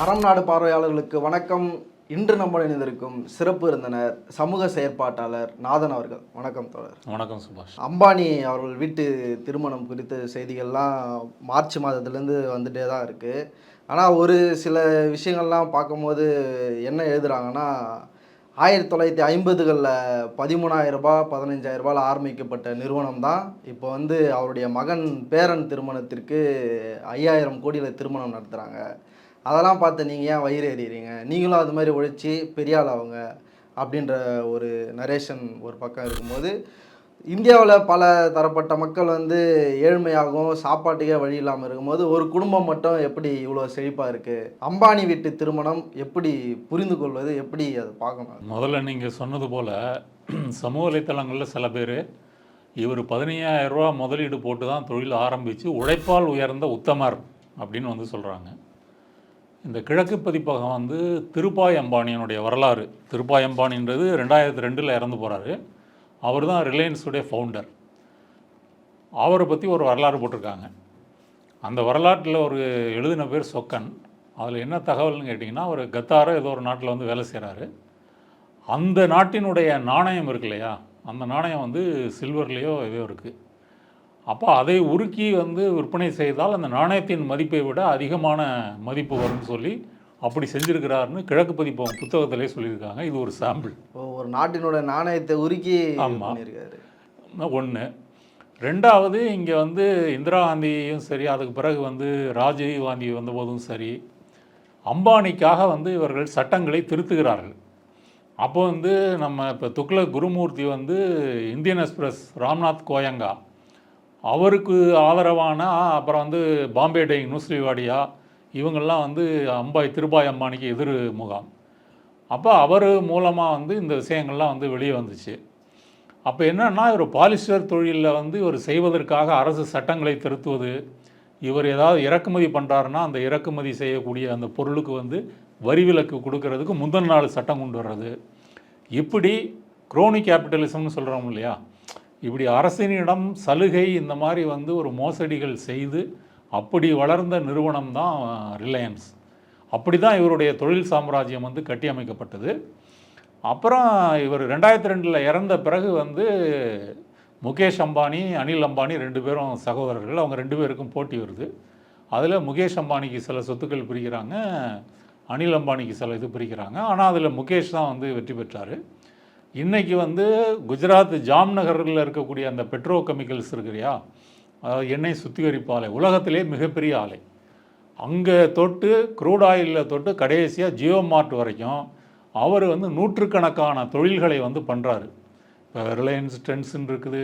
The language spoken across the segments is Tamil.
அறம் நாடு பார்வையாளர்களுக்கு வணக்கம். இன்று நம்ம இணைந்திருக்கும் சிறப்பு விருந்தினர் சமூக செயற்பாட்டாளர் நாதன் அவர்கள். வணக்கம் தோழர். வணக்கம் சுபாஷ். அம்பானி அவர்கள் வீட்டு திருமணம் குறித்த செய்திகள்லாம் மார்ச் மாதத்துலேருந்து வந்துட்டே தான் இருக்குது ஆனால் ஒரு சில விஷயங்கள்லாம் பார்க்கும்போது என்ன எழுதுறாங்கன்னா ஆயிரத்தி தொள்ளாயிரத்தி ஐம்பதுகளில் பதிமூணாயிரம் ரூபாய் பதினஞ்சாயிரம் ரூபாயில் ஆரம்பிக்கப்பட்ட நிறுவனம் தான். இப்போ வந்து அவருடைய மகன் பேரன் திருமணத்திற்கு ஐயாயிரம் கோடியில் திருமணம் நடத்துகிறாங்க அதெல்லாம் பார்த்து நீங்கள் ஏன் வயிறு எறிகிறீங்க நீங்களும் அது மாதிரி உழைச்சி பெரிய ஆள் அவங்க அப்படின்ற ஒரு நரேஷன் ஒரு பக்கம் இருக்கும்போது இந்தியாவில் பல தரப்பட்ட மக்கள் வந்து ஏழ்மையாகவும் சாப்பாட்டுக்கே வழி இல்லாமல் இருக்கும்போது ஒரு குடும்பம் மட்டும் எப்படி இவ்வளோ செழிப்பாக இருக்குது அம்பானி வீட்டு திருமணம் எப்படி புரிந்து கொள்வது? எப்படி அதை பார்க்கணும்? முதல்ல நீங்கள் சொன்னது போல் சமூக வலைத்தளங்களில் சில பேர் இவர் பதினையாயிரம் ரூபா முதலீடு போட்டு தான் தொழில் ஆரம்பித்து உழைப்பால் உயர்ந்த உத்தமர் அப்படின்னு வந்து சொல்கிறாங்க இந்த கிழக்கு பதிப்பகம் வந்து திருப்பாய் அம்பானியினுடைய வரலாறு. திருப்பாய் அம்பானின்றது ரெண்டாயிரத்தி ரெண்டில் இறந்து போகிறாரு அவர் தான் ரிலையன்ஸுடைய ஃபவுண்டர் அவரை பற்றி ஒரு வரலாறு போட்டிருக்காங்க. அந்த வரலாற்றில் ஒரு எழுதின பேர் சொக்கன். அதில் என்ன தகவல்னு கேட்டிங்கன்னா அவர் கத்தாரோ ஏதோ ஒரு நாட்டில் வந்து வேலை செய்கிறாரு அந்த நாட்டினுடைய நாணயம் இருக்கு இல்லையா? அந்த நாணயம் வந்து சில்வர்லேயோ ஏதோ இருக்குது அப்போ அதை உருக்கி வந்து விற்பனை செய்தால் அந்த நாணயத்தின் மதிப்பை விட அதிகமான மதிப்பு வரும்னு சொல்லி அப்படி செஞ்சிருக்கிறாருன்னு கிழக்கு பதிப்பகம் புத்தகத்திலே சொல்லியிருக்காங்க. இது ஒரு சாம்பிள். ஒரு நாட்டினோட நாணயத்தை உருக்கி ஆமா. பண்ணியிருக்காரு. ஒன்று ரெண்டாவது இங்கே வந்து இந்திரா காந்தியும் சரி அதுக்கு பிறகு வந்து ராஜீவ் காந்தி வந்தபோதும் சரி அம்பானிக்காக வந்து இவர்கள் சட்டங்களை திருத்துகிறார்கள். அப்போ வந்து நம்ம இப்போ துக்ளக் குருமூர்த்தி வந்து இந்தியன் எக்ஸ்பிரஸ் ராம்நாத் கோயங்கா அவருக்கு ஆதரவான அப்புறம் வந்து பாம்பே டை நூஸ்லிவாடியா இவங்கெல்லாம் வந்து அம்பாய் திருபாய் அம்மானிக்கு எதிர் முகாம். அப்போ அவர் மூலமாக வந்து இந்த விஷயங்கள்லாம் வந்து வெளியே வந்துச்சு. அப்போ என்னன்னா இவர் பாலிஸ்டர் தொழிலில் வந்து இவர் செய்வதற்காக அரசு சட்டங்களை திருத்துவது இவர் ஏதாவது இறக்குமதி பண்ணுறாருன்னா அந்த இறக்குமதி செய்யக்கூடிய அந்த பொருளுக்கு வந்து வரி விலக்கு கொடுக்கறதுக்கு முந்தின நாள் சட்டம் கொண்டு வர்றது. இப்படி குரோனி கேபிட்டலிசம்னு சொல்கிறோம் இல்லையா? இப்படி அரசினிடம் சலுகை இந்த மாதிரி வந்து ஒரு மோசடிகள் செய்து அப்படி வளர்ந்த நிறுவனம் தான் ரிலையன்ஸ். அப்படி தான் இவருடைய தொழில் சாம்ராஜ்யம் வந்து கட்டியமைக்கப்பட்டது அப்புறம் இவர் ரெண்டாயிரத்தி ரெண்டில் இறந்த பிறகு வந்து முகேஷ் அம்பானி அனில் அம்பானி ரெண்டு பேரும் சகோதரர்கள். அவங்க ரெண்டு பேருக்கும் போட்டி வருது. அதில் முகேஷ் அம்பானிக்கு சில சொத்துக்கள் பிரிக்கிறாங்க அனில் அம்பானிக்கு சில இது பிரிக்கிறாங்க. ஆனால் அதில் முகேஷ் தான் வந்து வெற்றி பெற்றார். இன்றைக்கி வந்து குஜராத் ஜாம்நகரில் இருக்கக்கூடிய அந்த பெட்ரோ கெமிக்கல்ஸ் இருக்கிறியா? அதாவது எண்ணெய் சுத்திகரிப்பு ஆலை. உலகத்திலே மிகப்பெரிய ஆலை. அங்கே தொட்டு க்ரூட் ஆயிலில் தொட்டு கடைசியாக ஜியோ மார்ட் வரைக்கும் அவர் வந்து நூற்றுக்கணக்கான தொழில்களை வந்து பண்ணுறாரு இப்போ ரிலையன்ஸ் ட்ரெண்ட்ஸ்ன்னு இருக்குது.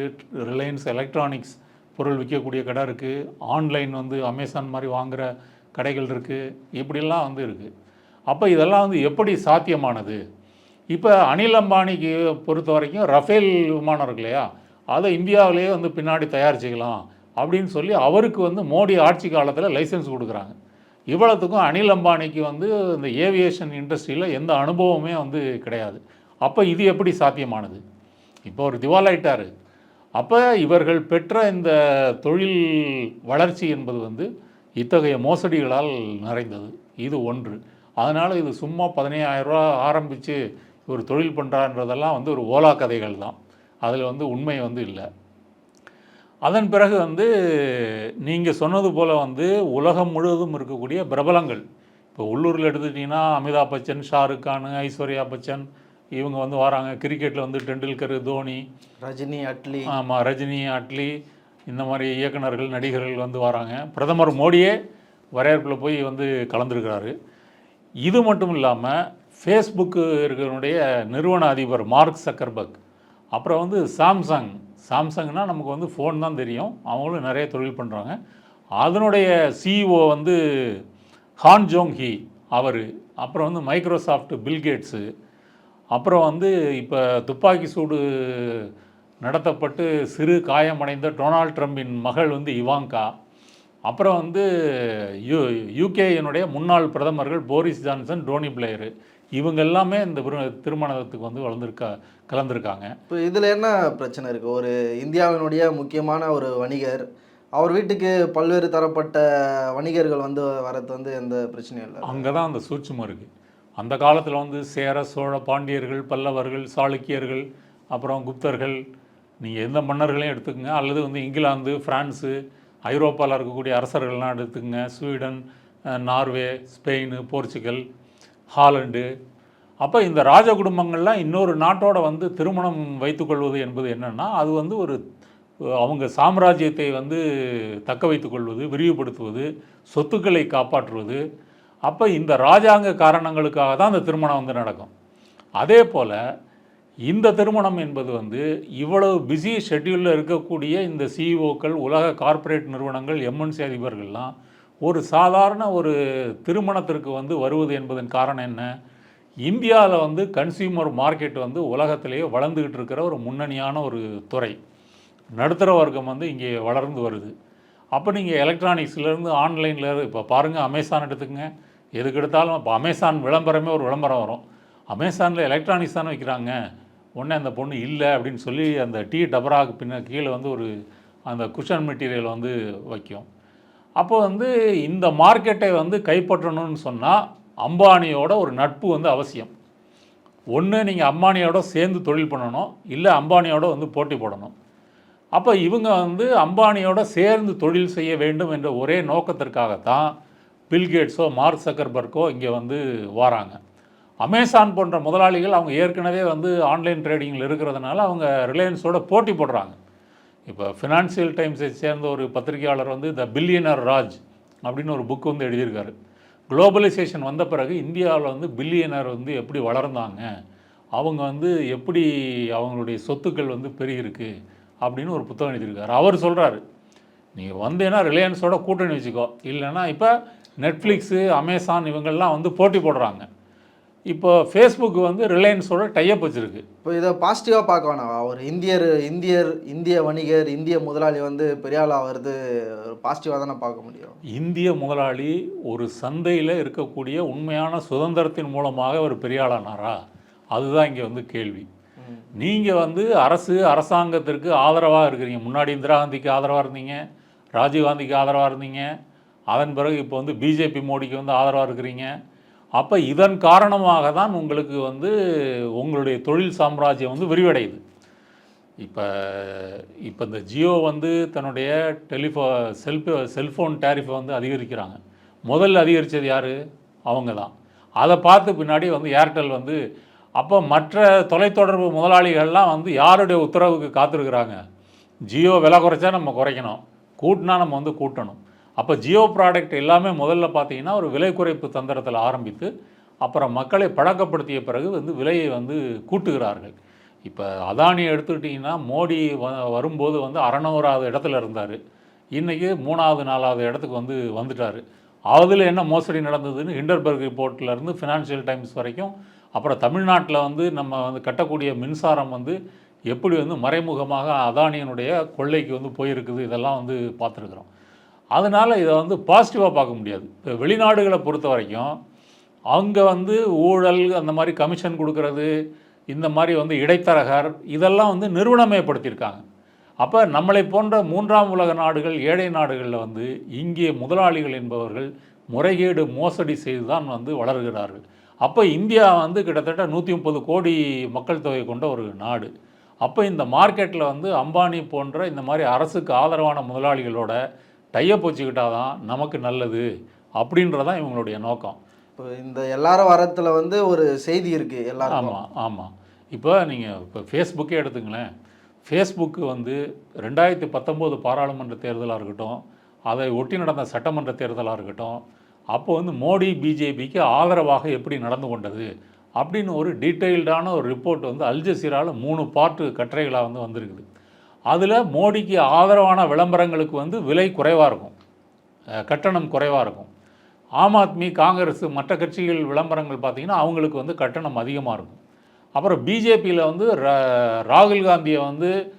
ரிலையன்ஸ் எலக்ட்ரானிக்ஸ் பொருள் விற்கக்கூடிய கடை இருக்குது ஆன்லைன் வந்து அமேசான் மாதிரி வாங்குகிற கடைகள் இருக்குது இப்படிலாம் வந்து இருக்குது அப்போ இதெல்லாம் வந்து எப்படி சாத்தியமானது? இப்போ அனில் அம்பானிக்கு பொறுத்த வரைக்கும் ரஃபேல் விமானம் இருக்கு இல்லையா? அதை இந்தியாவிலேயே வந்து பின்னாடி தயாரிச்சுக்கலாம் அப்படின்னு சொல்லி அவருக்கு வந்து மோடி ஆட்சி காலத்தில் லைசன்ஸ் கொடுக்குறாங்க. இவ்வளோத்துக்கும் அனில் அம்பானிக்கு வந்து இந்த ஏவியேஷன் இண்டஸ்ட்ரியில் எந்த அனுபவமே வந்து கிடையாது. அப்போ இது எப்படி சாத்தியமானது? இப்போ ஒரு திவாலாயிட்டார். அப்போ இவர்கள் பெற்ற இந்த தொழில் வளர்ச்சி என்பது வந்து இத்தகைய மோசடிகளால் நிறைந்தது. இது ஒன்று. அதனால் இது சும்மா 15000 ரூபா ஆரம்பித்து ஒரு தொழில் பண்ணுறான்றதெல்லாம் வந்து ஒரு ஓலா கதைகள் தான். அதில் வந்து உண்மை வந்து இல்லை. அதன் பிறகு வந்து நீங்கள் சொன்னது போல் வந்து உலகம் முழுவதும் இருக்கக்கூடிய பிரபலங்கள். இப்போ உள்ளூரில் எடுத்துட்டிங்கன்னா அமிதாப் பச்சன் ஷாருக் கான் ஐஸ்வர்யா பச்சன் இவங்க வந்து வராங்க. கிரிக்கெட்டில் வந்து டெண்டுல்கர் தோனி. ரஜினி அட்லி. ஆமாம் ரஜினி அட்லி. இந்த மாதிரி இயக்குனர்கள் நடிகர்கள் வந்து வராங்க. பிரதமர் மோடியே வரவேற்பில் போய் வந்து கலந்துருக்கிறாரு. இது மட்டும் இல்லாமல் ஃபேஸ்புக்கு இருக்கிறனுடைய நிறுவன அதிபர் மார்க் சக்கர்பர்க் அப்புறம் வந்து சாம்சங் சாம்சங்னா நமக்கு வந்து ஃபோன் தான் தெரியும். அவங்களும் நிறைய தொழில் பண்ணுறாங்க அதனுடைய சிஇஓ வந்து ஹான் ஜோங் ஹி அவர். அப்புறம் வந்து மைக்ரோசாஃப்ட் பில்கேட்ஸு அப்புறம் வந்து இப்போ துப்பாக்கி சூடு நடத்தப்பட்டு சிறு காயமடைந்த டொனால்ட் ட்ரம்பின் மகள் வந்து இவாங்கா அப்புறம் வந்து யூ யூகேயினுடைய முன்னாள் பிரதமர்கள் போரிஸ் ஜான்சன் டோனி பிளேயரு இவங்க எல்லாமே இந்த திருமணத்துக்கு வந்து வளர்ந்துருக்கா கலந்துருக்காங்க. இப்போ இதில் என்ன பிரச்சனை இருக்குது ஒரு இந்தியாவினுடைய முக்கியமான ஒரு வணிகர் அவர் வீட்டுக்கு பல்வேறு தரப்பட்ட வணிகர்கள் வந்து வரது வந்து எந்த பிரச்சனையும் இல்லை. அங்கே தான் அந்த சூட்சுமம் இருக்குது அந்த காலத்தில் வந்து சேர சோழ பாண்டியர்கள் பல்லவர்கள் சாளுக்கியர்கள் அப்புறம் குப்தர்கள் நீங்கள் எந்த மன்னர்களையும் எடுத்துக்கங்க. அல்லது வந்து இங்கிலாந்து ஃப்ரான்ஸு ஐரோப்பாவில் இருக்கக்கூடிய அரசர்கள்லாம் எடுத்துக்கங்க. Sweden Norway Spain Portugal Holland. அப்போ இந்த ராஜ குடும்பங்கள்லாம் இன்னொரு நாட்டோட வந்து திருமணம் வைத்துக்கொள்வது என்பது என்னென்னா அது வந்து ஒரு அவங்க சாம்ராஜ்யத்தை வந்து தக்க வைத்துக்கொள்வது விரிவுபடுத்துவது சொத்துக்களை காப்பாற்றுவது. அப்போ இந்த ராஜாங்க காரணங்களுக்காக தான் அந்த திருமணம் வந்து நடக்கும். அதே போல் இந்த திருமணம் என்பது வந்து இவ்வளவு பிஸி ஷெட்யூலில் இருக்கக்கூடிய இந்த சிஇஓக்கள் உலக கார்ப்பரேட் நிறுவனங்கள் எம்என்சி அதிபர்கள்லாம் ஒரு சாதாரண ஒரு திருமணத்திற்கு வந்து வருவது என்பதன் காரணம் என்ன? இந்தியாவில் வந்து கன்சியூமர் மார்க்கெட் வந்து உலகத்திலேயே வளர்ந்துக்கிட்டு இருக்கிற ஒரு முன்னணியான ஒரு துறை. நடுத்தர வர்க்கம் வந்து இங்கே வளர்ந்து வருது. அப்போ நீங்கள் எலக்ட்ரானிக்ஸ்லேருந்து ஆன்லைனில் இப்போ பாருங்கள் அமேசான் எடுத்துக்கங்க. எதுக்கு எடுத்தாலும் இப்போ அமேசான் விளம்பரமே ஒரு விளம்பரம் வரும். அமேசானில் எலக்ட்ரானிக்ஸ் தானே வைக்கிறாங்க. உடனே அந்த பொண்ணு இல்லை அப்படின்னு சொல்லி அந்த டீ டபராக்கு பின்ன கீழே வந்து ஒரு அந்த குஷன் மெட்டீரியல் வந்து வைக்கும். அப்போ வந்து இந்த மார்க்கெட்டை வந்து கைப்பற்றணும்னு சொன்னால் அம்பானியோட ஒரு நட்பு வந்து அவசியம். ஒன்று நீங்கள் அம்பானியோட சேர்ந்து தொழில் பண்ணணும். இல்லை அம்பானியோட வந்து போட்டி போடணும். அப்போ இவங்க வந்து அம்பானியோட சேர்ந்து தொழில் செய்ய வேண்டும் என்ற ஒரே நோக்கத்திற்காகத்தான் பில்கேட்ஸோ மார்க் சக்கர்பர்க்கோ இங்கே வந்து வராங்க. அமேசான் போன்ற முதலாளிகள் அவங்க ஏற்கனவே வந்து ஆன்லைன் ட்ரேடிங்கில் இருக்கிறதுனால அவங்க ரிலையன்ஸோட போட்டி போடுறாங்க. இப்போ ஃபினான்சியல் டைம்ஸை சேர்ந்த ஒரு பத்திரிகையாளர் வந்து த பில்லியனர் ராஜ் அப்படின்னு ஒரு புக் வந்து எழுதியிருக்காரு. குளோபலைசேஷன் வந்த பிறகு இந்தியாவில் வந்து பில்லியனர் வந்து எப்படி வளர்ந்தாங்க? அவங்க வந்து எப்படி அவங்களுடைய சொத்துக்கள் வந்து பெருகிருக்கு அப்படின்னு ஒரு புத்தகம் எழுதியிருக்காரு. அவர் சொல்கிறாரு நீங்கள் வந்தேன்னா ரிலையன்ஸோட கூட்டணி வச்சுக்கோ. இல்லைன்னா இப்போ நெட்ஃப்ளிக்ஸு அமேசான் இவங்கெல்லாம் வந்து போட்டி போடுறாங்க. இப்போ ஃபேஸ்புக் வந்து ரிலையன்ஸோட டைப் வச்சுருக்கு. இப்போ இதை பாசிட்டிவாக பார்க்க வேணாம். ஒரு இந்தியர் இந்தியர் இந்திய வணிகர் இந்திய முதலாளி வந்து பெரிய ஆள் ஆகிறது பாசிட்டிவாக தானே பார்க்க முடியும். இந்திய முதலாளி ஒரு சந்தையில் இருக்கக்கூடிய உண்மையான சுதந்திரத்தின் மூலமாக ஒரு பெரியாளானாரா அதுதான் இங்கே வந்து கேள்வி. நீங்கள் வந்து அரசு அரசாங்கத்திற்கு ஆதரவாக இருக்கிறீங்க. முன்னாடி இந்திரா காந்திக்கு ஆதரவாக இருந்தீங்க ராஜீவ்காந்திக்கு ஆதரவாக இருந்தீங்க. அதன் பிறகு இப்போ வந்து பிஜேபி மோடிக்கு வந்து ஆதரவாக இருக்கிறீங்க. அப்போ இதன் காரணமாக தான் உங்களுக்கு வந்து உங்களுடைய தொழில் சாம்ராஜ்யம் வந்து விரிவடையுது. இப்போ இப்போ இந்த ஜியோ வந்து தன்னுடைய டெலிஃபோ செல்ஃபோ செல்ஃபோன் டேரிஃபை வந்து அதிகரிக்கிறாங்க. முதல்ல அதிகரித்தது யார்? அவங்க தான் அதை பார்த்து பின்னாடி வந்து ஏர்டெல் வந்து அப்போ மற்ற தொலைத்தொடர்பு முதலாளிகள்லாம் வந்து யாருடைய உத்தரவுக்கு காத்திருக்கிறாங்க? ஜியோ விலை குறைச்சா நம்ம குறைக்கணும். கூட்டினா நம்ம வந்து கூட்டணும். அப்போ ஜியோ ப்ராடக்ட் எல்லாமே முதல்ல பார்த்தீங்கன்னா ஒரு விலை குறைப்பு தந்திரத்தில் ஆரம்பித்து அப்புறம் மக்களை பழக்கப்படுத்திய பிறகு வந்து விலையை வந்து கூட்டுகிறார்கள். இப்போ அதானியை எடுத்துக்கிட்டிங்கன்னா மோடி வ வரும்போது வந்து அறநூறாவது இடத்துல இருந்தார். இன்றைக்கி மூணாவது நாலாவது இடத்துக்கு வந்து வந்துட்டார். அதில் என்ன மோசடி நடந்ததுன்னு ஹிண்டர்பர்க் ரிப்போர்ட்லேருந்து ஃபினான்ஷியல் டைம்ஸ் வரைக்கும் அப்புறம் தமிழ்நாட்டில் வந்து நம்ம வந்து கட்டக்கூடிய மின்சாரம் வந்து எப்படி வந்து மறைமுகமாக அதானியனுடைய கொள்ளைக்கு வந்து போயிருக்குது இதெல்லாம் வந்து பார்த்துருக்குறோம். அதனால் இதை வந்து பாசிட்டிவாக பார்க்க முடியாது. இப்போ வெளிநாடுகளை பொறுத்த வரைக்கும் அங்கே வந்து ஊழல் அந்த மாதிரி கமிஷன் கொடுக்கறது இந்த மாதிரி வந்து இடைத்தரகர் இதெல்லாம் வந்து நிறுவனமயப்படுத்தியிருக்காங்க. அப்போ நம்மளை போன்ற மூன்றாம் உலக நாடுகள் ஏழை நாடுகளில் வந்து இங்கே முதலாளிகள் என்பவர்கள் முறைகேடு மோசடி செய்து தான் வந்து வளர்கிறார்கள். அப்போ இந்தியா வந்து கிட்டத்தட்ட நூற்றி முப்பது கோடி மக்கள் தொகை கொண்ட ஒரு நாடு. அப்போ இந்த மார்க்கெட்டில் வந்து அம்பானி போன்ற இந்த மாதிரி அரசுக்கு ஆதரவான முதலாளிகளோட டையப் வச்சுக்கிட்டால் தான் நமக்கு நல்லது அப்படின்றதான் இவங்களுடைய நோக்கம். இப்போ இந்த எல்லாரும் வரத்துல வந்து ஒரு செய்தி இருக்கு எல்லாருக்கும். ஆமாம் ஆமாம் இப்போ நீங்கள் இப்போ ஃபேஸ்புக்கே எடுத்துங்களேன். ஃபேஸ்புக்கு வந்து ரெண்டாயிரத்தி பத்தொம்போது பாராளுமன்ற தேர்தலாக இருக்கட்டும் அதை ஒட்டி நடந்த சட்டமன்ற தேர்தலாக இருக்கட்டும் அப்போ வந்து மோடி பிஜேபிக்கு ஆதரவாக எப்படி நடந்து கொண்டது அப்படின்னு ஒரு டீட்டெயில்டான ஒரு ரிப்போர்ட் வந்து அல் ஜசீராவில் மூணு பார்ட்டு கட்டுரைகளாக வந்து வந்திருக்குது. அதில் மோடிக்கு ஆதரவான விளம்பரங்களுக்கு வந்து விலை குறைவாக இருக்கும். கட்டணம் குறைவாக இருக்கும். ஆம் ஆத்மி காங்கிரஸ் மற்ற கட்சிகள் விளம்பரங்கள் பார்த்திங்கன்னா அவங்களுக்கு வந்து கட்டணம் அதிகமாக இருக்கும். அப்புறம் பிஜேபியில் வந்து ரா- ராகுல் காந்தியை வந்து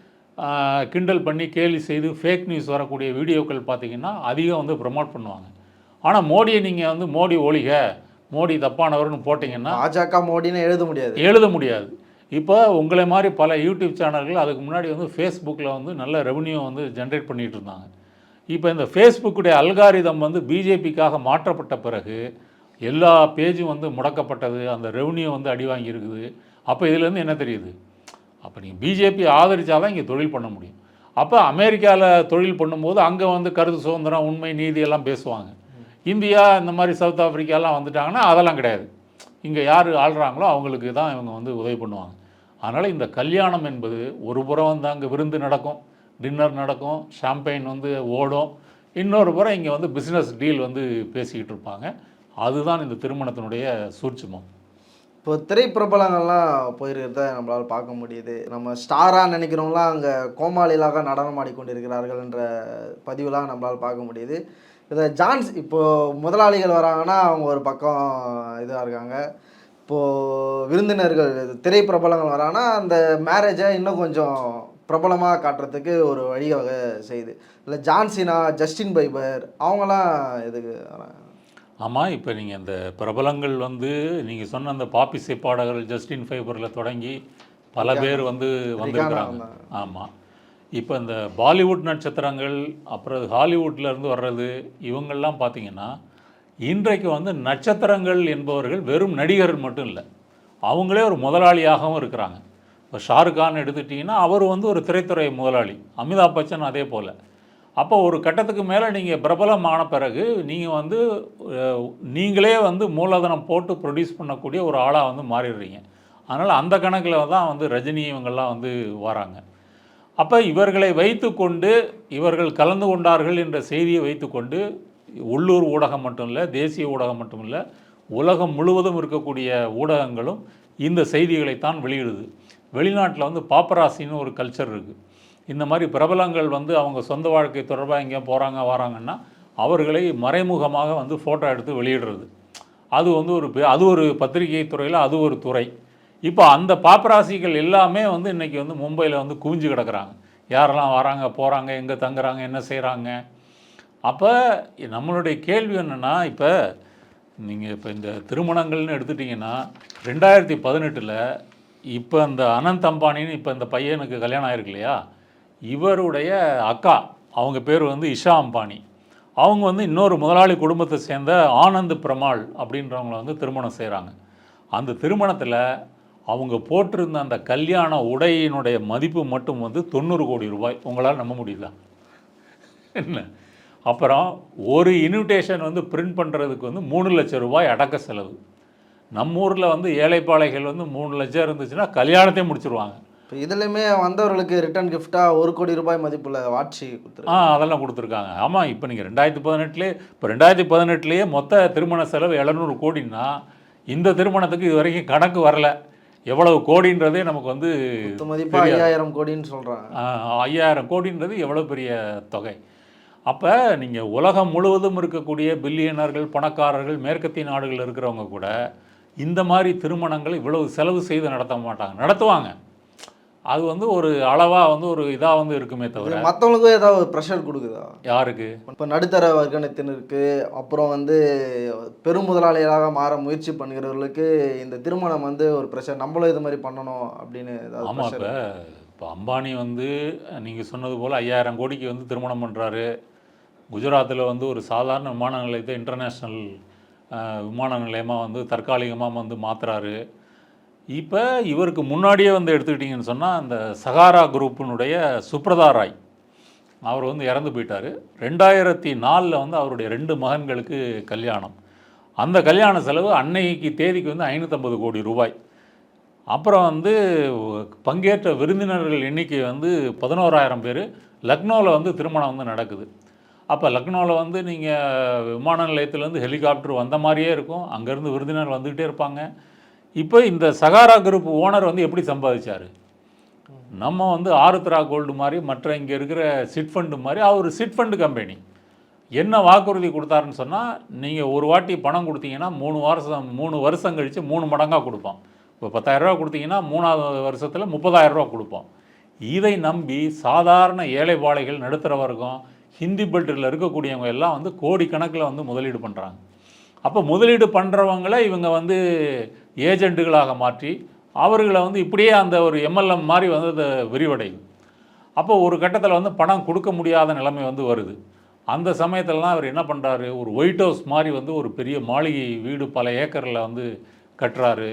கிண்டல் பண்ணி கேலி செய்து ஃபேக் நியூஸ் வரக்கூடிய வீடியோக்கள் பார்த்திங்கன்னா அதிகம் வந்து ப்ரமோட் பண்ணுவாங்க. ஆனால் மோடியை நீங்கள் வந்து மோடி ஒழிக மோடி தப்பானவர்னு போட்டிங்கன்னா பாஜக மோடின்னு எழுத முடியாது. எழுத முடியாது. இப்போ உங்களை மாதிரி பல யூடியூப் சேனல்கள் அதுக்கு முன்னாடி வந்து ஃபேஸ்புக்கில் வந்து நல்ல ரெவன்யூ வந்து ஜென்ரேட் பண்ணிகிட்டு இருந்தாங்க. இப்போ இந்த ஃபேஸ்புக்குடைய அல்காரிதம் வந்து பிஜேபிக்காக மாற்றப்பட்ட பிறகு எல்லா பேஜும் வந்து முடக்கப்பட்டது அந்த ரெவன்யூ வந்து அடி வாங்கியிருக்குது. அப்போ இதுலேருந்து என்ன தெரியுது? அப்போ நீங்கள் பிஜேபி ஆதரிச்சாதான் இங்கே தொழில் பண்ண முடியும். அப்போ அமெரிக்காவில் தொழில் பண்ணும்போது அங்கே வந்து கருத்து சுதந்திரம் உண்மை நீதி எல்லாம் பேசுவாங்க. இந்தியா இந்த மாதிரி சவுத் ஆஃப்ரிக்காலாம் வந்துட்டாங்கன்னா அதெல்லாம் கிடையாது. இங்கே யார் ஆள்றாங்களோ அவங்களுக்கு தான் இவங்க வந்து உதவி பண்ணுவாங்க. அதனால் இந்த கல்யாணம் என்பது ஒரு புறம் வந்து அங்கே விருந்து நடக்கும் டின்னர் நடக்கும் ஷாம்பெயின் வந்து ஓடும். இன்னொரு புறம் இங்கே வந்து பிஸ்னஸ் டீல் வந்து பேசிக்கிட்டு இருப்பாங்க. அதுதான் இந்த திருமணத்தினுடைய சூட்சமம். இப்போ திரைப்பிரபலங்கள்லாம் போயிருக்கிறத நம்மளால் பார்க்க முடியுது. நம்ம ஸ்டாராக நினைக்கிறவங்களாம் அங்கே கோமாளிலாக நடனமாடி கொண்டிருக்கிறார்கள் என்ற பதிவுலாம் நம்மளால் பார்க்க முடியுது. இதை ஜான்ஸ் இப்போது முதலாளிகள் வராங்கன்னா அவங்க ஒரு பக்கம் இதாக இருக்காங்க. இப்போது விருந்தினர்கள் திரைப்பிரபலங்கள் வராங்கன்னா அந்த மேரேஜை இன்னும் கொஞ்சம் பிரபலமாக காட்டுறதுக்கு ஒரு வழிவகை செய்யுது. இல்லை ஜான்சினா ஜஸ்டின் பைபர் அவங்களாம் இதுக்கு ஆமாம் இப்போ நீங்கள் இந்த பிரபலங்கள் வந்து நீங்கள் சொன்ன அந்த பாப்பி பாடகர்கள் ஜஸ்டின் ஃபைபரில் தொடங்கி பல பேர் வந்து வந்திருக்கிறாங்க. ஆமாம் இப்போ இந்த பாலிவுட் நட்சத்திரங்கள் அப்புறம் ஹாலிவுட்ல இருந்து வர்றது இவங்கெல்லாம் பார்த்தீங்கன்னா இன்றைக்கு வந்து நட்சத்திரங்கள் என்பவர்கள் வெறும் நடிகர்கள் மட்டும் இல்லை. அவங்களே ஒரு முதலாளியாகவும் இருக்கிறாங்க. இப்போ ஷாருக் கான் எடுத்துட்டிங்கன்னா அவர் வந்து ஒரு திரைத்துறை முதலாளி. அமிதாப் பச்சன் அதே போல். அப்போ ஒரு கட்டத்துக்கு மேலே நீங்கள் பிரபலமான பிறகு நீங்கள் வந்து நீங்களே வந்து மூலதனம் போட்டு ப்ரொடியூஸ் பண்ணக்கூடிய ஒரு ஆளாக வந்து மாறிடுறீங்க. அதனால் அந்த கணக்கில் தான் வந்து ரஜினி இவங்கெல்லாம் வந்து வராங்க. அப்போ இவர்களை வைத்துக்கொண்டு இவர்கள் கலந்து கொண்டார்கள் என்ற செய்தியை வைத்துக்கொண்டு உள்ளூர் ஊடகம் மட்டும் இல்லை தேசிய ஊடகம் மட்டும் இல்லை உலகம் முழுவதும் இருக்கக்கூடிய ஊடகங்களும் இந்த செய்திகளைத்தான் வெளியிடுது. வெளிநாட்டில் வந்து பாப்பராசின்னு ஒரு கல்ச்சர் இருக்குது இந்த மாதிரி பிரபலங்கள் வந்து அவங்க சொந்த வாழ்க்கை தொடர்பாக எங்கேயோ போகிறாங்க வராங்கன்னா அவர்களை மறைமுகமாக வந்து ஃபோட்டோ எடுத்து வெளியிடுறது. அது வந்து ஒரு பெ- அது ஒரு பத்திரிகை துறையில் அது ஒரு துறை. இப்போ அந்த பாப்பராசிகள் எல்லாமே வந்து இன்றைக்கி வந்து மும்பையில் வந்து குவிஞ்சு கிடக்குறாங்க. யாரெல்லாம் வராங்க போகிறாங்க எங்கே தங்குறாங்க என்ன செய்கிறாங்க அப்போ நம்மளுடைய கேள்வி என்னென்னா இப்போ நீங்கள் இப்போ இந்த திருமணங்கள்னு எடுத்துட்டிங்கன்னா ரெண்டாயிரத்தி பதினெட்டில் இப்போ இந்த அனந்த் அம்பானின்னு இப்போ இந்த பையனுக்கு கல்யாணம் ஆயிருக்கு இல்லையா? இவருடைய அக்கா அவங்க பேர் வந்து இஷா அம்பானி. அவங்க வந்து இன்னொரு முதலாளி குடும்பத்தை சேர்ந்த ஆனந்த் பிரமாள் அப்படின்றவங்கள வந்து திருமணம் செய்கிறாங்க அந்த திருமணத்தில் அவங்க போட்டிருந்த அந்த கல்யாண உடையினுடைய மதிப்பு மட்டும் வந்து தொண்ணூறு கோடி ரூபாய். உங்களால் நம்ப முடியுதா? என்ன? அப்புறம் ஒரு இன்விடேஷன் வந்து பிரிண்ட் பண்ணுறதுக்கு வந்து மூணு லட்சம் ரூபாய் அடக்க செலவு. நம்ம ஊரில் வந்து ஏழைப்பாளைகள் வந்து மூணு லட்சம் இருந்துச்சுன்னா கல்யாணத்தையும் முடிச்சிருவாங்க. இப்போ இதுலையுமே வந்தவர்களுக்கு ரிட்டர்ன் கிஃப்டாக ஒரு கோடி ரூபாய் மதிப்புள்ள வாட்சி ஆ அதெல்லாம் கொடுத்துருக்காங்க. ஆமாம் இப்போ நீங்கள் ரெண்டாயிரத்தி பதினெட்டுலேயே இப்போ ரெண்டாயிரத்தி பதினெட்டுலேயே மொத்த திருமண செலவு எழுநூறு கோடின்னா இந்த திருமணத்துக்கு இது வரைக்கும் கணக்கு வரல. எவ்வளவு கோடின்றதே நமக்கு வந்து மொத்த மதிப்பு ஐயாயிரம் கோடின்னு சொல்கிறாங்க ஐயாயிரம் கோடின்றது எவ்வளோ பெரிய தொகை. அப்போ நீங்கள் உலகம் முழுவதும் இருக்கக்கூடிய பில்லியனர்கள் பணக்காரர்கள் மேற்கத்திய நாடுகள் இருக்கிறவங்க கூட இந்த மாதிரி திருமணங்களை இவ்வளவு செலவு செய்து நடத்த மாட்டாங்க. நடத்துவாங்க. அது வந்து ஒரு அளவாக வந்து ஒரு இதாக வந்து இருக்குமே தவிர. மற்றவங்களுக்கும் ஏதாவது ப்ரெஷர் கொடுக்குதா? யாருக்கு? இப்போ நடுத்தர வர்க்கத்தினருக்கு அப்புறம் வந்து பெரும் முதலாளிகளாக மாற முயற்சி பண்ணுகிறவர்களுக்கு இந்த திருமணம் வந்து ஒரு ப்ரெஷர் நம்மளும் இது மாதிரி பண்ணணும் அப்படின்னு ஏதாவது ஆமாம் இப்போ இப்போ அம்பானி வந்து நீங்கள் சொன்னது போல் ஐயாயிரம் கோடிக்கு வந்து திருமணம் பண்ணுறாரு குஜராத்தில் வந்து ஒரு சாதாரண விமான நிலையத்தை இன்டர்நேஷ்னல் விமான நிலையமாக வந்து தற்காலிகமாக வந்து மாற்றுறாரு இப்போ இவருக்கு முன்னாடியே வந்து எடுத்துக்கிட்டிங்கன்னு சொன்னால் அந்த சகாரா குரூப்பினுடைய சுப்ரதா ராய் அவர் வந்து இறந்து போயிட்டார். ரெண்டாயிரத்தி நாலில் வந்து அவருடைய ரெண்டு மகன்களுக்கு கல்யாணம். அந்த கல்யாண செலவு அன்னைக்கு தேதிக்கு வந்து ஐநூற்றம்பது கோடி ரூபாய். அப்புறம் வந்து பங்கேற்ற விருந்தினர்கள் எண்ணிக்கை வந்து பதினோராயிரம் பேர். லக்னோவில் வந்து திருமணம் வந்து நடக்குது. அப்போ லக்னோவில் வந்து நீங்கள் விமான நிலையத்துலேருந்து ஹெலிகாப்டர் வந்த மாதிரியே இருக்கும். அங்கேருந்து விருந்தினர் வந்துக்கிட்டே இருப்பாங்க. இப்போ இந்த சகாரா குரூப் ஓனர் வந்து எப்படி சம்பாதிச்சார்? நம்ம வந்து ஆருத்ரா கோல்டு மாதிரி மற்ற இங்கே இருக்கிற சிட் ஃபண்டு மாதிரி அவர் சிட் ஃபண்டு கம்பெனி. என்ன வாக்குறுதி கொடுத்தாருன்னு சொன்னால் நீங்கள் ஒரு வாட்டி பணம் கொடுத்தீங்கன்னா மூணு வருஷம் மூணு வருஷம் கழித்து மூணு மடங்காக கொடுப்போம் இப்போ பத்தாயிரரூவா கொடுத்தீங்கன்னா மூணாவது வருஷத்தில் முப்பதாயிரரூவா கொடுப்போம் இதை நம்பி சாதாரண ஏழை பாளைகள் நடுத்தர வர்க்கம் ஹிந்தி பெல்ட்டில் இருக்கக்கூடியவங்க எல்லாம் வந்து கோடிக்கணக்கில் வந்து முதலீடு பண்ணுறாங்க அப்போ முதலீடு பண்ணுறவங்கள இவங்க வந்து ஏஜெண்ட்டுகளாக மாற்றி அவர்களை வந்து இப்படியே அந்த ஒரு எம்எல்எம் மாதிரி வந்து அது விரிவடையும். அப்போ ஒரு கட்டத்தில் வந்து பணம் கொடுக்க முடியாத நிலைமை வந்து வருது. அந்த சமயத்திலலாம் அவர் என்ன பண்ணுறாரு ஒரு ஒயிட் ஹவுஸ் மாதிரி வந்து ஒரு பெரிய மாளிகை வீடு பல ஏக்கரில் வந்து கட்டுறாரு.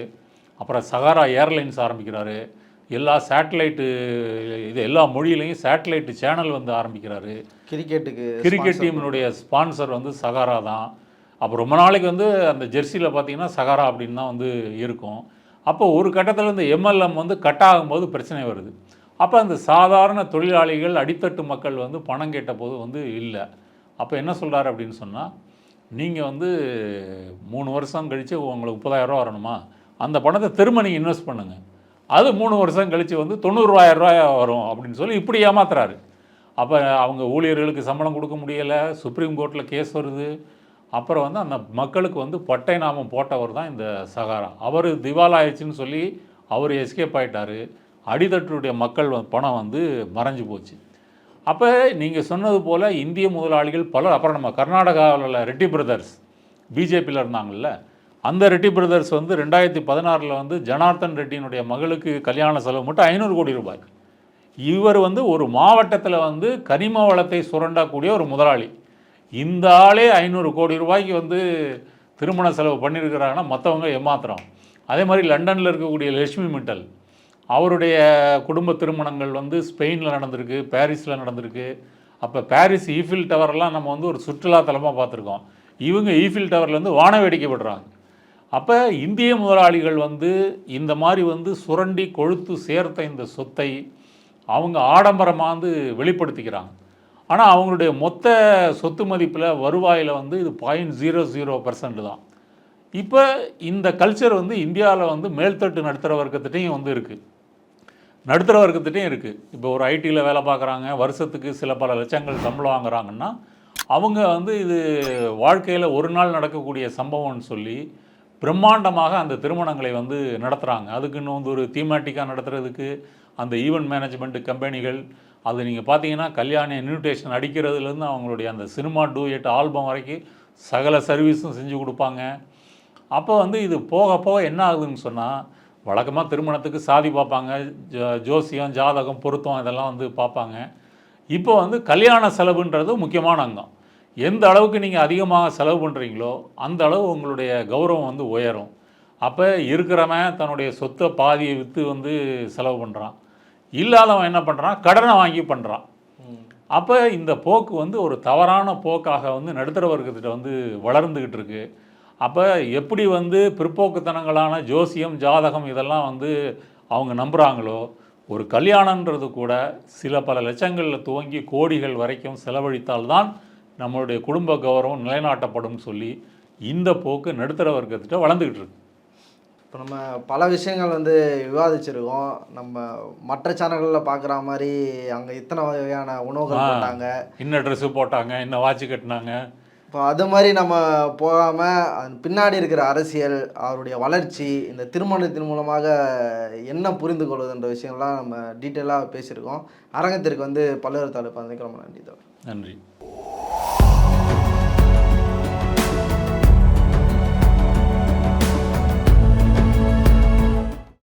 அப்புறம் சகாரா ஏர்லைன்ஸ் ஆரம்பிக்கிறாரு. எல்லா சேட்டலைட்டு இது எல்லா மொழியிலையும் சேட்டலைட்டு சேனல் வந்து ஆரம்பிக்கிறாரு. கிரிக்கெட்டுக்கு கிரிக்கெட் டீமினுடைய ஸ்பான்சர் வந்து சகாரா தான். அப்போ ரொம்ப நாளைக்கு வந்து அந்த ஜெர்சியில் பார்த்தீங்கன்னா சகாரா அப்படின்னு தான் வந்து இருக்கும். அப்போ ஒரு கட்டத்தில் இந்த எம்எல்எம் வந்து கட் ஆகும்போது பிரச்சனை வருது. அப்போ அந்த சாதாரண தொழிலாளிகள் அடித்தட்டு மக்கள் வந்து பணம் கேட்ட போது வந்து இல்லை. அப்போ என்ன சொல்கிறாரு அப்படின்னு சொன்னால் நீங்கள் வந்து மூணு வருஷம் கழித்து உங்களுக்கு முப்பதாயிரரூவா வரணுமா? அந்த பணத்தை திரும்ப நீங்கள் இன்வெஸ்ட் பண்ணுங்கள் அது மூணு வருஷம் கழித்து வந்து தொண்ணூறுவாயிரம் ரூபாய் வரும் அப்படின்னு சொல்லி இப்படி ஏமாத்துறாரு. அப்போ அவங்க ஊழியர்களுக்கு சம்பளம் கொடுக்க முடியலை சுப்ரீம் கோர்ட்டில் கேஸ் வருது. அப்புறம் வந்து அந்த மக்களுக்கு வந்து பட்டை நாமம் போட்டவர் தான் இந்த சகாரா. அவர் திவாலாயிடுச்சுன்னு சொல்லி அவர் எஸ்கேப் ஆகிட்டார் அடித்தட்டுடைய மக்கள் பணம் வந்து மறைஞ்சு போச்சு. அப்போ நீங்கள் சொன்னது போல் இந்திய முதலாளிகள் பலர் அப்புறம் நம்ம கர்நாடகாவில் உள்ள ரெட்டி பிரதர்ஸ் பிஜேபியில் இருந்தாங்கல்ல அந்த ரெட்டி பிரதர்ஸ் வந்து ரெண்டாயிரத்தி பதினாறில் வந்து ஜனார்த்தன் ரெட்டியினுடைய மகளுக்கு கல்யாண செலவு மட்டும் ஐநூறு கோடி ரூபாய். இவர் வந்து ஒரு மாவட்டத்தில் வந்து கனிம வளத்தை சுரண்டக்கூடிய ஒரு முதலாளி. இந்த ஆளே ஐநூறு கோடி ரூபாய்க்கு வந்து திருமண செலவு பண்ணியிருக்கிறாங்கன்னா மற்றவங்க ஏமாத்துறோம். அதே மாதிரி லண்டனில் இருக்கக்கூடிய லட்சுமி மிட்டல். அவருடைய குடும்ப திருமணங்கள் வந்து ஸ்பெயினில் நடந்திருக்கு பாரிஸில் நடந்திருக்கு. அப்போ பாரிஸ் ஈஃபில் டவர்லாம் நம்ம வந்து ஒரு சுற்றுலாத்தலமாக பார்த்துருக்கோம். இவங்க ஈஃபில் டவர்லேருந்து வான வேடிக்கை விடுறாங்க அப்போ இந்திய முதலாளிகள் வந்து இந்த மாதிரி வந்து சுரண்டி கொழுத்து சேர்த்த இந்த சொத்தை அவங்க ஆடம்பரமாக வந்து வெளிப்படுத்திக்கிறாங்க. ஆனால் அவங்களுடைய மொத்த சொத்து மதிப்பில் வருவாயில் வந்து இது பாயிண்ட் ஜீரோ ஜீரோ பர்சன்ட் தான். இப்போ இந்த கல்ச்சர் வந்து இந்தியாவில் வந்து மேல்தட்டு நடுத்தர வர்க்கத்திட்டையும் வந்து இருக்குது நடுத்தர வர்க்கத்திட்டையும் இருக்குது இப்போ ஒரு ஐடியில் வேலை பார்க்குறாங்க வருஷத்துக்கு சில பல லட்சங்கள் சம்பளம் வாங்குறாங்கன்னா அவங்க வந்து இது வாழ்க்கையில் ஒரு நாள் நடக்கக்கூடிய சம்பவம்னு சொல்லி பிரம்மாண்டமாக அந்த திருமணங்களை வந்து நடத்துகிறாங்க அதுக்குன்னு வந்து ஒரு தீமேட்டிக்காக நடத்துறதுக்கு அந்த ஈவெண்ட் மேனேஜ்மெண்ட் கம்பெனிகள் அது நீங்கள் பார்த்தீங்கன்னா கல்யாண இன்விடேஷன் அடிக்கிறதுலேருந்து அவங்களுடைய அந்த சினிமா டூயட் ஆல்பம் வரைக்கும் சகல சர்வீஸும் செஞ்சு கொடுப்பாங்க. அப்போ வந்து இது போக போக என்ன ஆகுதுன்னு சொன்னால் வழக்கமாக திருமணத்துக்கு சாதி பார்ப்பாங்க ஜோ- ஜோசியம் ஜாதகம் பொருத்தம் இதெல்லாம் வந்து பார்ப்பாங்க. இப்போ வந்து கல்யாண செலவுன்றது முக்கியமான அங்கம். எந்த அளவுக்கு நீங்கள் அதிகமாக செலவு பண்ணுறீங்களோ அந்த அளவு உங்களுடைய கௌரவம் வந்து உயரும். அப்போ இருக்கிறவன் தன்னுடைய சொத்தை பாதியை விற்று வந்து செலவு பண்ணுறான் இல்லாதவன் என்ன பண்ணுறான் கடனை வாங்கி பண்ணுறான் அப்போ இந்த போக்கு வந்து ஒரு தவறான போக்காக வந்து நடுத்தர வர்க்கத்திட்ட வந்து வளர்ந்துக்கிட்டு இருக்கு. அப்போ எப்படி வந்து பிற்போக்குத்தனங்களான ஜோசியம் ஜாதகம் இதெல்லாம் வந்து அவங்க நம்புகிறாங்களோ ஒரு கல்யாணன்றது கூட சில பல லட்சங்களில் துவங்கி கோடிகள் வரைக்கும் செலவழித்தால்தான் நம்மளுடைய குடும்ப கௌரவம் நிலைநாட்டப்படும் சொல்லி இந்த போக்கு நடுத்தர வர்க்கத்திட்ட வளர்ந்துக்கிட்டு இருக்கு. இப்போ நம்ம பல விஷயங்கள் வந்து விவாதிச்சிருக்கோம். நம்ம மற்ற சேனல்களில் பார்க்குற மாதிரி அங்கே இத்தனை வகையான உணவுகள். போட்டாங்க. இன்ன ட்ரெஸ்ஸு போட்டாங்க இன்ன வாட்ச் கட்டினாங்க. இப்போ அது மாதிரி நம்ம போகாமல் பின்னாடி இருக்கிற அரசியல் அவருடைய வளர்ச்சி இந்த திருமணத்தின் மூலமாக என்ன புரிந்து கொள்வதுன்ற விஷயங்கள்லாம் நம்ம டீட்டெயிலாக பேசியிருக்கோம். அரங்கத்திற்கு வந்து பல்வேறு தலைப்பு ரொம்ப நன்றி தோழர். நன்றி.